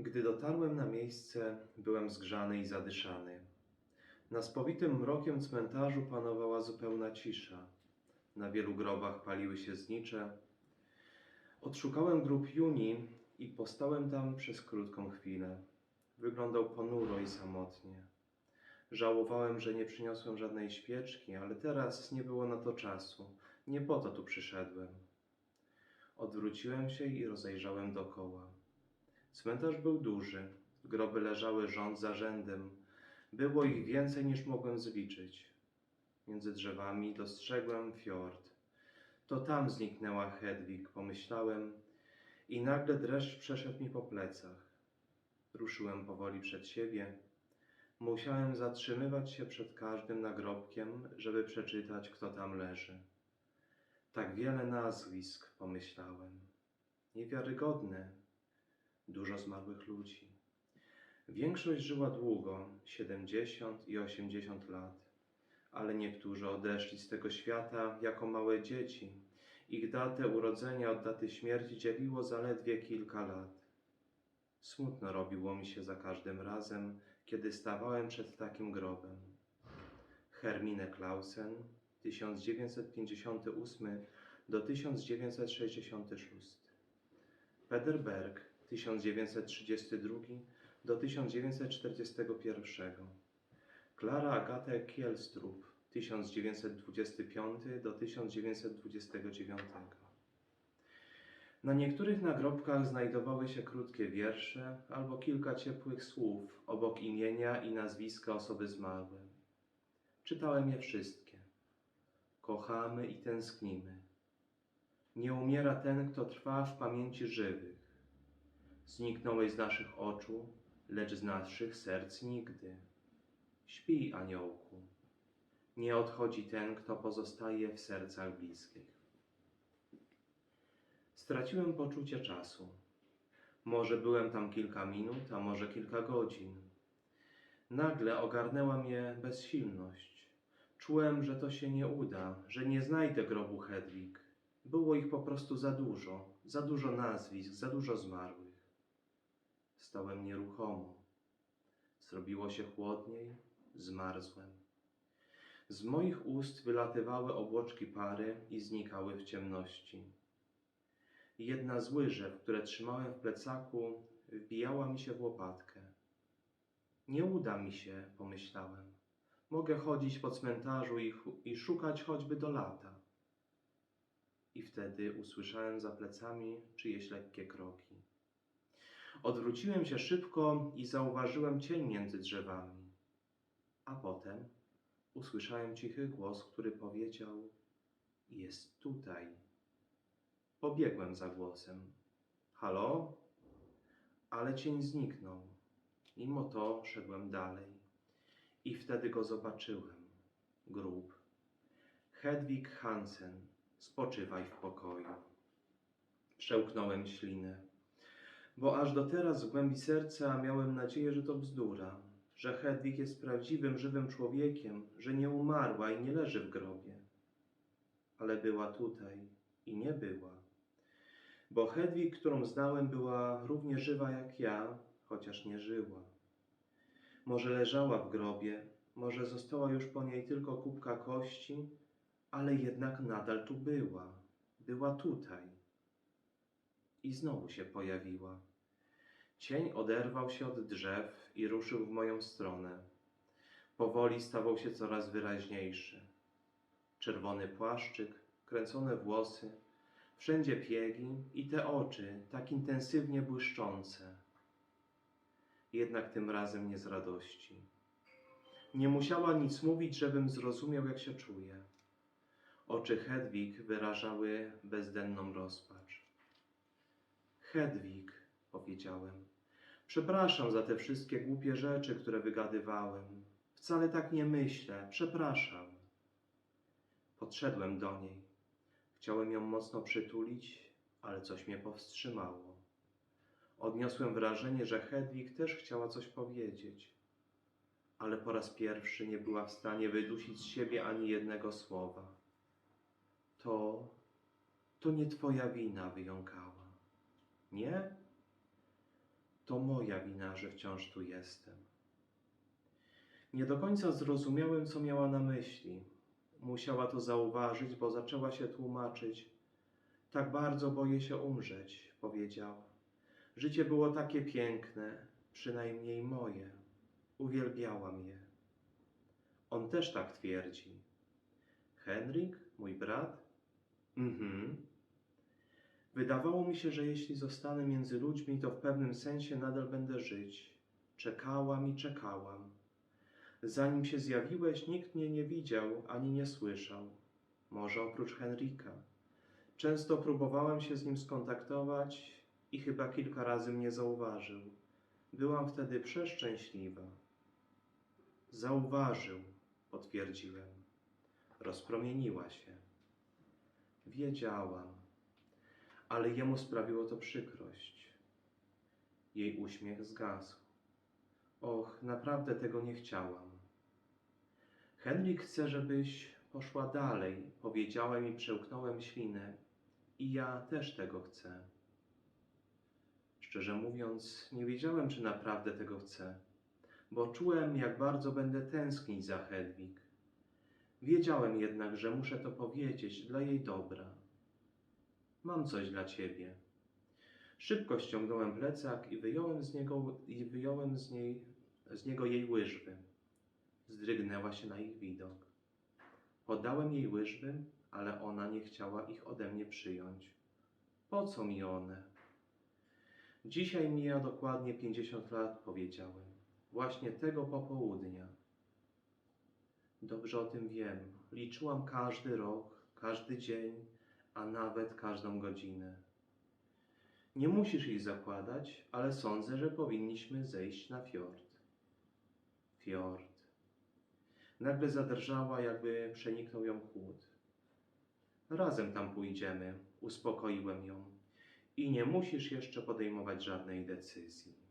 Gdy dotarłem na miejsce, byłem zgrzany i zadyszany. Na spowitym mrokiem cmentarzu panowała zupełna cisza. Na wielu grobach paliły się znicze. Odszukałem grób Juni i postałem tam przez krótką chwilę. Wyglądał ponuro i samotnie. Żałowałem, że nie przyniosłem żadnej świeczki, ale teraz nie było na to czasu. Nie po to tu przyszedłem. Odwróciłem się i rozejrzałem dokoła. Cmentarz był duży, groby leżały rząd za rzędem. Było ich więcej niż mogłem zliczyć. Między drzewami dostrzegłem fiord. To tam zniknęła Hedwig, pomyślałem, i nagle dreszcz przeszedł mi po plecach. Ruszyłem powoli przed siebie. Musiałem zatrzymywać się przed każdym nagrobkiem, żeby przeczytać, kto tam leży. Tak wiele nazwisk, pomyślałem. Niewiarygodne, dużo zmarłych ludzi. Większość żyła długo, 70 i 80 lat, ale niektórzy odeszli z tego świata jako małe dzieci. Ich datę urodzenia od daty śmierci dzieliło zaledwie kilka lat. Smutno robiło mi się za każdym razem, kiedy stawałem przed takim grobem. Hermine Clausen, 1958 do 1966. Peter Berg, 1932 do 1941. Klara Agatę Kielstrup, 1925 do 1929. Na niektórych nagrobkach znajdowały się krótkie wiersze albo kilka ciepłych słów obok imienia i nazwiska osoby zmarłej. Czytałem je wszystkie. Kochamy i tęsknimy. Nie umiera ten, kto trwa w pamięci żywych. Zniknąłeś z naszych oczu, lecz z naszych serc nigdy. Śpij, aniołku. Nie odchodzi ten, kto pozostaje w sercach bliskich. Straciłem poczucie czasu. Może byłem tam kilka minut, a może kilka godzin. Nagle ogarnęła mnie bezsilność. Czułem, że to się nie uda, że nie znajdę grobu Hedwig. Było ich po prostu za dużo, za dużo nazwisk, za dużo zmarłych. Stałem nieruchomo. Zrobiło się chłodniej, zmarzłem. Z moich ust wylatywały obłoczki pary i znikały w ciemności. Jedna z łyżew, które trzymałem w plecaku, wbijała mi się w łopatkę. Nie uda mi się, pomyślałem. Mogę chodzić po cmentarzu i, i szukać choćby do lata. I wtedy usłyszałem za plecami czyjeś lekkie kroki. Odwróciłem się szybko i zauważyłem cień między drzewami. A potem usłyszałem cichy głos, który powiedział: Jest tutaj. Pobiegłem za głosem. Halo? Ale cień zniknął. Mimo to szedłem dalej. I wtedy go zobaczyłem. Grób. Hedwig Hansen, spoczywaj w pokoju. Przełknąłem ślinę, bo aż do teraz w głębi serca miałem nadzieję, że to bzdura, że Hedwig jest prawdziwym, żywym człowiekiem, że nie umarła i nie leży w grobie. Ale była tutaj i nie była. Bo Hedwig, którą znałem, była równie żywa jak ja, chociaż nie żyła. Może leżała w grobie, może została już po niej tylko kubka kości, ale jednak nadal tu była. Była tutaj. I znowu się pojawiła. Cień oderwał się od drzew i ruszył w moją stronę. Powoli stawał się coraz wyraźniejszy. Czerwony płaszczyk, kręcone włosy, wszędzie piegi i te oczy tak intensywnie błyszczące. Jednak tym razem nie z radości. Nie musiała nic mówić, żebym zrozumiał, jak się czuję. Oczy Hedwig wyrażały bezdenną rozpacz. Hedwig, powiedziałem, przepraszam za te wszystkie głupie rzeczy, które wygadywałem. Wcale tak nie myślę, przepraszam. Podszedłem do niej. Chciałem ją mocno przytulić, ale coś mnie powstrzymało. Odniosłem wrażenie, że Hedwig też chciała coś powiedzieć, ale po raz pierwszy nie była w stanie wydusić z siebie ani jednego słowa. To, to nie twoja wina, wyjąkała. Nie? To moja wina, że wciąż tu jestem. Nie do końca zrozumiałem, co miała na myśli. Musiała to zauważyć, bo zaczęła się tłumaczyć. Tak bardzo boję się umrzeć, powiedziała. Życie było takie piękne, przynajmniej moje. Uwielbiałam je. On też tak twierdzi. Henryk, mój brat? Mhm. Wydawało mi się, że jeśli zostanę między ludźmi, to w pewnym sensie nadal będę żyć. Czekałam i czekałam. Zanim się zjawiłeś, nikt mnie nie widział ani nie słyszał. Może oprócz Henryka. Często próbowałem się z nim skontaktować i chyba kilka razy mnie zauważył. Byłam wtedy przeszczęśliwa. Zauważył, potwierdziłem. Rozpromieniła się. Wiedziałam, ale jemu sprawiło to przykrość. Jej uśmiech zgasł. Och, naprawdę tego nie chciałam. Henryk chce, żebyś poszła dalej, powiedziałem i przełknąłem ślinę. I ja też tego chcę. Szczerze mówiąc, nie wiedziałem, czy naprawdę tego chcę, bo czułem, jak bardzo będę tęsknić za Hedwig. Wiedziałem jednak, że muszę to powiedzieć dla jej dobra. Mam coś dla ciebie. Szybko ściągnąłem plecak i wyjąłem z niego, i wyjąłem z, niej, z niego jej łyżwy. Zdrygnęła się na ich widok. Podałem jej łyżwy, ale ona nie chciała ich ode mnie przyjąć. Po co mi one? Dzisiaj mija dokładnie pięćdziesiąt lat, powiedziałem. Właśnie tego popołudnia. Dobrze o tym wiem. Liczyłam każdy rok, każdy dzień, a nawet każdą godzinę. Nie musisz ich zakładać, ale sądzę, że powinniśmy zejść na fiord. Fiord. Nagle zadrżała, jakby przeniknął ją chłód. Razem tam pójdziemy, uspokoiłem ją. I nie musisz jeszcze podejmować żadnej decyzji.